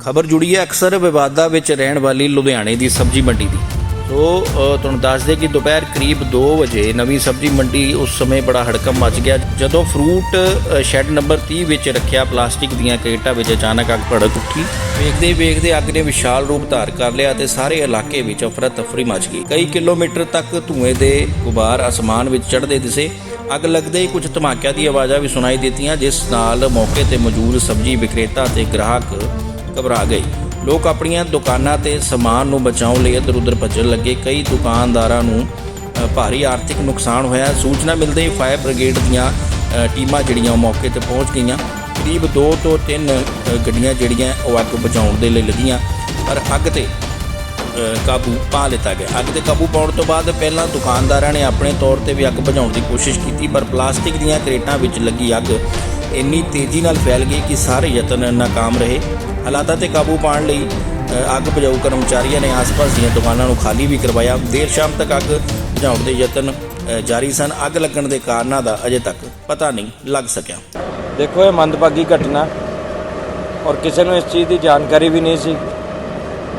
ਖਬਰ ਜੁੜੀ ਹੈ ਅਕਸਰ ਵਿਵਾਦਾਂ ਵਿੱਚ ਰਹਿਣ ਵਾਲੀ ਲੁਧਿਆਣੇ ਦੀ ਸਬਜ਼ੀ ਮੰਡੀ ਦੀ। ਸੋ ਤੁਹਾਨੂੰ ਦੱਸ ਦੇ ਕਿ ਦੁਪਹਿਰ ਕਰੀਬ 2 ਵਜੇ ਨਵੀਂ ਸਬਜ਼ੀ ਮੰਡੀ ਉਸ ਸਮੇਂ ਬੜਾ ਹੜਕਮ ਮਚ ਗਿਆ, ਜਦੋਂ ਫਰੂਟ ਸ਼ੈੱਡ ਨੰਬਰ 30 ਵਿੱਚ ਰੱਖਿਆ ਪਲਾਸਟਿਕ ਦੀਆਂ ਕ੍ਰੇਟਾਂ ਵਿੱਚ ਅਚਾਨਕ ਅੱਗ ਭੜਕ ਉੱਠੀ। ਵੇਖਦੇ ਵੇਖਦੇ ਅੱਗ ਨੇ ਵਿਸ਼ਾਲ ਰੂਪ ਧਾਰ ਕਰ ਲਿਆ ਤੇ ਸਾਰੇ ਇਲਾਕੇ ਵਿੱਚ ਅਫਰਾ ਤਫਰੀ ਮਚ ਗਈ। ਕਈ ਕਿਲੋਮੀਟਰ ਤੱਕ ਧੂਏ ਦੇ ਗੁਬਾਰ ਅਸਮਾਨ ਵਿੱਚ ਚੜ੍ਹਦੇ ਦਿਸੇ। ਅੱਗ ਲੱਗਦੇ ਹੀ ਕੁਝ ਧਮਾਕਿਆਂ ਦੀ ਆਵਾਜ਼ਾਂ ਵੀ ਸੁਣਾਈ ਦਿੱਤੀਆਂ, ਜਿਸ ਨਾਲ ਮੌਕੇ ਤੇ ਮੌਜੂਦ ਸਬਜ਼ੀ ਵਿਕਰੇਤਾ ਤੇ ਗ੍ਰਾਹਕ ਘਬਰਾ ਗਏ ਲੋਕ ਆਪਣੀਆਂ ਦੁਕਾਨਾਂ ਤੇ ਸਮਾਨ ਨੂੰ ਬਚਾਉਣ ਲਈ ਇੱਧਰ ਉੱਧਰ ਭੱਜਣ ਲੱਗੇ। ਕਈ ਦੁਕਾਨਦਾਰਾਂ ਨੂੰ ਭਾਰੀ ਆਰਥਿਕ ਨੁਕਸਾਨ ਹੋਇਆ। ਸੂਚਨਾ ਮਿਲਦੇ ਹੀ ਫਾਇਰ ਬ੍ਰਿਗੇਡ ਦੀਆਂ ਟੀਮਾਂ ਜਿਹੜੀਆਂ ਉਹ ਮੌਕੇ ਤੇ ਪਹੁੰਚ ਗਈਆਂ। ਕਰੀਬ 2 ਤੋਂ 3 ਗੱਡੀਆਂ ਜਿਹੜੀਆਂ ਉਹ ਅੱਗ ਬੁਝਾਉਣ ਦੇ ਲਈ ਲੱਗੀਆਂ। ਪਰ ਅੱਗ ਤੇ ਕਾਬੂ ਪਾ ਲਿੱਤਾ ਗਿਆ। ਅੱਗ ਤੇ ਕਾਬੂ ਪਾਉਣ ਤੋਂ ਬਾਅਦ ਪਹਿਲਾਂ ਦੁਕਾਨਦਾਰਾਂ ਨੇ ਆਪਣੇ ਤੌਰ ਤੇ ਵੀ ਅੱਗ ਬੁਝਾਉਣ ਦੀ ਕੋਸ਼ਿਸ਼ ਕੀਤੀ, ਪਰ ਪਲਾਸਟਿਕ ਦੀਆਂ ਕਰੇਟਾਂ ਵਿੱਚ ਲੱਗੀ ਅੱਗ ਇੰਨੀ ਤੇਜ਼ੀ ਨਾਲ ਫੈਲ ਗਈ ਕਿ ਸਾਰੇ ਯਤਨ ਨਾਕਾਮ ਰਹੇ। ਹਾਲਾਤਾਂ ਤੇ ਕਾਬੂ ਪਾਉਣ ਲਈ ਅੱਗ ਬੁਝਾਊ ਕਰਮਚਾਰੀਆਂ ਨੇ ਆਸ-ਪਾਸ ਦੀਆਂ ਦੁਕਾਨਾਂ ਨੂੰ ਖਾਲੀ ਵੀ ਕਰਵਾਇਆ। ਦੇਰ ਸ਼ਾਮ ਤੱਕ ਅੱਗ ਬੁਝਾਉਣ ਦੇ ਯਤਨ ਜਾਰੀ ਸਨ। ਅੱਗ ਲੱਗਣ ਦੇ ਕਾਰਨਾਂ ਦਾ ਅਜੇ ਤੱਕ ਪਤਾ ਨਹੀਂ ਲੱਗ ਸਕਿਆ। ਦੇਖੋ, ਇਹ ਮੰਦਭਾਗੀ ਘਟਨਾ ਔਰ ਕਿਸੇ ਨੂੰ ਇਸ ਚੀਜ਼ ਦੀ ਜਾਣਕਾਰੀ ਵੀ ਨਹੀਂ ਸੀ।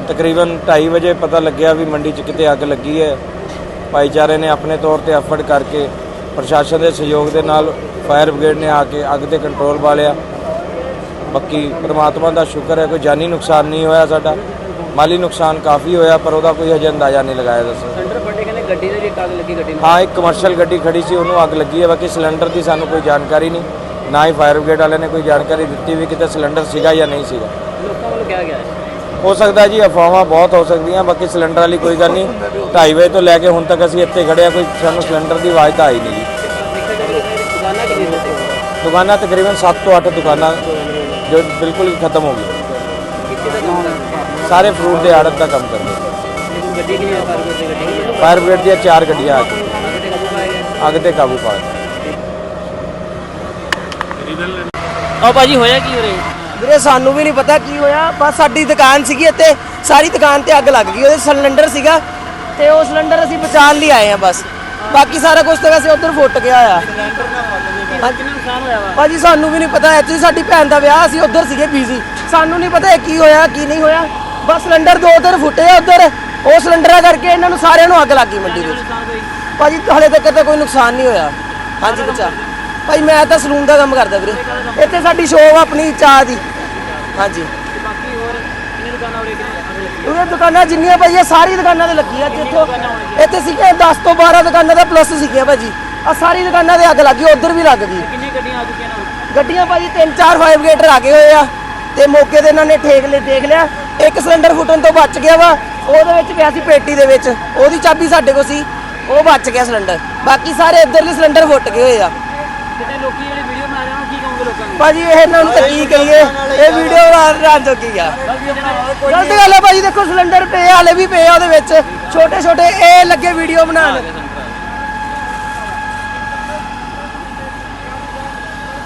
ਤਕਰੀਬਨ 2:30 ਵਜੇ ਪਤਾ ਲੱਗਿਆ ਵੀ ਮੰਡੀ 'ਚ ਕਿਤੇ ਅੱਗ ਲੱਗੀ ਹੈ। ਭਾਈਚਾਰੇ ਨੇ ਆਪਣੇ ਤੌਰ ਤੇ ਐਫਰਟ ਕਰਕੇ ਪ੍ਰਸ਼ਾਸਨ ਦੇ ਸਹਿਯੋਗ ਦੇ ਨਾਲ ਫਾਇਰ ਬ੍ਰਿਗੇਡ ਨੇ ਆ ਕੇ ਅੱਗ ਤੇ ਕੰਟਰੋਲ ਪਾ ਲਿਆ। ਬਾਕੀ ਪ੍ਰਮਾਤਮਾ ਦਾ ਸ਼ੁਕਰ ਹੈ ਕੋਈ ਜਾਨੀ ਨੁਕਸਾਨ ਨਹੀਂ ਹੋਇਆ ਸਾਡਾ। ਮਾਲੀ ਨੁਕਸਾਨ ਕਾਫੀ ਹੋਇਆ ਪਰ ਉਹਦਾ ਕੋਈ ਹਜੇ ਅੰਦਾਜ਼ਾ ਨਹੀਂ ਲਗਾਇਆ ਦੱਸੋ। ਸਿਲੰਡਰ ਫਟੇ ਕਹਿੰਦੇ ਗੱਡੀ ਦੇ ਵੀ ਇੱਕ ਅੱਗ ਲੱਗੀ ਗੱਡੀ ਨੂੰ। ਹਾਂ ਇੱਕ ਕਮਰਸ਼ੀਅਲ ਗੱਡੀ ਖੜੀ ਸੀ ਉਹਨੂੰ ਅੱਗ ਲੱਗੀ ਹੈ ਬਾਕੀ ਸਿਲੰਡਰ ਦੀ ਸਾਨੂੰ ਕੋਈ ਜਾਣਕਾਰੀ ਨਹੀਂ। ਨਾ ਹੀ ਫਾਇਰ ਬ੍ਰਿਗੇਡ ਵਾਲਿਆਂ ਨੇ ਕੋਈ ਜਾਣਕਾਰੀ ਦਿੱਤੀ ਵੀ ਕਿਤੇ ਸਿਲੰਡਰ ਸੀਗਾ ਜਾਂ ਨਹੀਂ ਸੀਗਾ। ਲੋਕਾਂ ਵੱਲੋਂ ਕਿਹਾ ਗਿਆ ਹੈ। ਹੋ ਸਕਦਾ ਜੀ ਅਫਵਾਹਾਂ ਬਹੁਤ ਹੋ ਸਕਦੀਆਂ ਬਾਕੀ ਸਿਲੰਡਰ ਵਾਲੀ ਕੋਈ ਗੱਲ ਨਹੀਂ। 2:30 ਵਜੇ ਤੋਂ ਲੈ ਕੇ ਹੁਣ ਤੱਕ ਅਸੀਂ ਇੱਥੇ ਖੜੇ ਆ ਕੋਈ ਸਾਨੂੰ ਸਿਲੰਡਰ ਦੀ ਆਵਾਜ਼ ਤਾਂ ਆਈ ਨਹੀਂ ਦੁਕਾਨਾਂ ਤਕਰੀਬਨ 7 ਤੋਂ 8 ਦੁਕਾਨਾਂ ਜੋ ਬਿਲਕੁਲ ਹੀ ਖਤਮ ਹੋ ਗਈ ਕਿੱਥੇ ਦਾ ਕੰਮ ਹੈ ਸਾਰੇ ਫਰੂਟ ਦੇ ਆੜਤ ਦਾ ਕੰਮ ਕਰਦੇ। ਫਾਇਰ ਬ੍ਰਿਗੇਡ ਦੀਆਂ ਚਾਰ ਗੱਡੀਆਂ ਆ ਕੇ ਅੱਗ ਤੇ ਕਾਬੂ ਪਾ ਲਿਆ ਆ ਭਾਜੀ ਹੋਇਆ ਕੀ ਹੋ ਰਿਹਾ ਵੀਰੇ ਸਾਨੂੰ ਵੀ ਨਹੀਂ ਪਤਾ ਕੀ ਹੋਇਆ ਬਸ ਸਾਡੀ ਦੁਕਾਨ ਸੀਗੀ ਇੱਥੇ ਸਾਰੀ ਦੁਕਾਨ ਤੇ ਅੱਗ ਲੱਗ ਗਈ ਉਹਦੇ ਸਿਲੰਡਰ ਸੀਗਾ ਤੇ ਉਹ ਸਿਲੰਡਰ ਅਸੀਂ ਬਚਾਉਣ ਲਈ ਆਏ ਆ ਬਸ। ਬਾਕੀ ਸਾਰਾ ਕੁਝ ਤਾਂ ਵੈਸੇ ਉਧਰ ਫੁੱਟ ਗਿਆ ਆ। ਕਿੰਨਾ ਨੁਕਸਾਨ ਹੋਇਆ ਵਾ? ਭਾਜੀ, ਸਾਨੂੰ ਵੀ ਨਹੀਂ ਪਤਾ। ਐਕਚੁਅਲੀ ਸਾਡੀ ਭੈਣ ਦਾ ਵਿਆਹ ਅਸੀਂ ਉਧਰ ਸੀਗੇ ਬੀਜ਼ੀ ਸਾਨੂੰ ਨਹੀਂ ਪਤਾ ਇਹ ਕੀ ਹੋਇਆ, ਕੀ ਨਹੀਂ ਹੋਇਆ। ਬਸ ਸਿਲੰਡਰ ਦੋ ਤਿੰਨ ਫੁੱਟੇ ਆ ਉਧਰ। ਉਹ ਸਿਲੰਡਰਾਂ ਕਰਕੇ ਇਹਨਾਂ ਨੂੰ ਸਾਰਿਆਂ ਨੂੰ ਅੱਗ ਲੱਗ ਗਈ ਮੰਡੀ ਵਿੱਚ। ਨੁਕਸਾਨ ਕੋਈ ਭਾਜੀ, ਹਲੇ ਤੱਕ ਤਾਂ ਕੋਈ ਨੁਕਸਾਨ ਨਹੀਂ ਹੋਇਆ। ਹਾਂਜੀ, ਬੱਚਾ। ਭਾਈ ਮੈਂ ਤਾਂ ਸਲੂਨ ਦਾ ਕੰਮ ਕਰਦਾ ਵੀਰੇ। ਇੱਥੇ ਸਾਡੀ ਸ਼ੋਪ ਆਪਣੀ, ਚਾਹ ਦੀ। ਹਾਂਜੀ। ਤੇ ਬਾਕੀ ਹੋਰ ਕਿੰਨੇ ਦੁਕਾਨਾਂ ਹੋ ਰਹੀਆਂ ਉਹਦੇ ਦੁਕਾਨਾਂ ਜਿੰਨੀਆਂ ਭਾਈ ਸਾਰੀ ਦੁਕਾਨਾਂ ਤੇ ਲੱਗੀ ਆ। ਜਿੱਥੋਂ ਇੱਥੇ ਸੀਗੇ 10 ਤੋਂ 12 ਦੁਕਾਨਾਂ ਦਾ ਪਲੱਸ ਸੀਗੀਆਂ ਭਾਜੀ। ਆ ਸਾਰੀ ਦੁਕਾਨਾਂ ਤੇ ਅੱਗ ਲੱਗੀ ਉਧਰ ਵੀ ਲੱਗ ਗਈ। ਕਿੰਨੀ ਗੱਡੀਆਂ ਆ ਚੁੱਕੀਆਂ ਨੇ ਗੱਡੀਆਂ ਭਾਜੀ ਤਿੰਨ ਚਾਰ ਫਾਇਰ ਬ੍ਰਿਗੇਡਰ ਆ ਗਏ ਹੋਏ ਆ ਤੇ ਮੌਕੇ ਤੇ ਇਹਨਾਂ ਨੇ ਠੇਕ ਲੈ ਦੇਖ ਲਿਆ। ਇੱਕ ਸਿਲੰਡਰ ਫੁੱਟਣ ਤੋਂ ਬਚ ਗਿਆ ਵਾ ਉਹਦੇ ਵਿੱਚ ਪਿਆ ਸੀ ਪੇਟੀ ਦੇ ਵਿੱਚ। ਉਹਦੀ ਚਾਬੀ ਸਾਡੇ ਕੋਲ ਸੀ ਉਹ ਬਚ ਗਿਆ ਸਿਲੰਡਰ ਬਾਕੀ ਸਾਰੇ ਇੱਧਰਲੇ ਸਿਲੰਡਰ ਫੁੱਟ ਗਏ ਹੋਏ ਆ। ਕਿਤੇ ਲੋਕੀ ਜਿਹੜੇ ਵੀਡੀਓ ਬਣਾ ਰਹੇ ਹਨ ਕੀ ਕਹੋਗੇ ਲੋਕਾਂ ਨੂੰ? ਭਾਜੀ ਇਹ ਇਹਨਾਂ ਨੂੰ ਤਾਂ ਕੀ ਕਹੀਏ? ਇਹ ਵੀਡੀਓ ਰਾਤ ਜੋਗੀ ਆ। ਗਲਤ ਗੱਲ ਹੈ ਭਾਜੀ ਦੇਖੋ ਸਿਲੰਡਰ ਪਏ ਆ, ਹਾਲੇ ਵੀ ਪਏ ਆ ਉਹਦੇ ਵਿੱਚ। ਛੋਟੇ ਛੋਟੇ ਇਹ ਲੱਗੇ ਵੀਡੀਓ ਬਣਾਉਣ।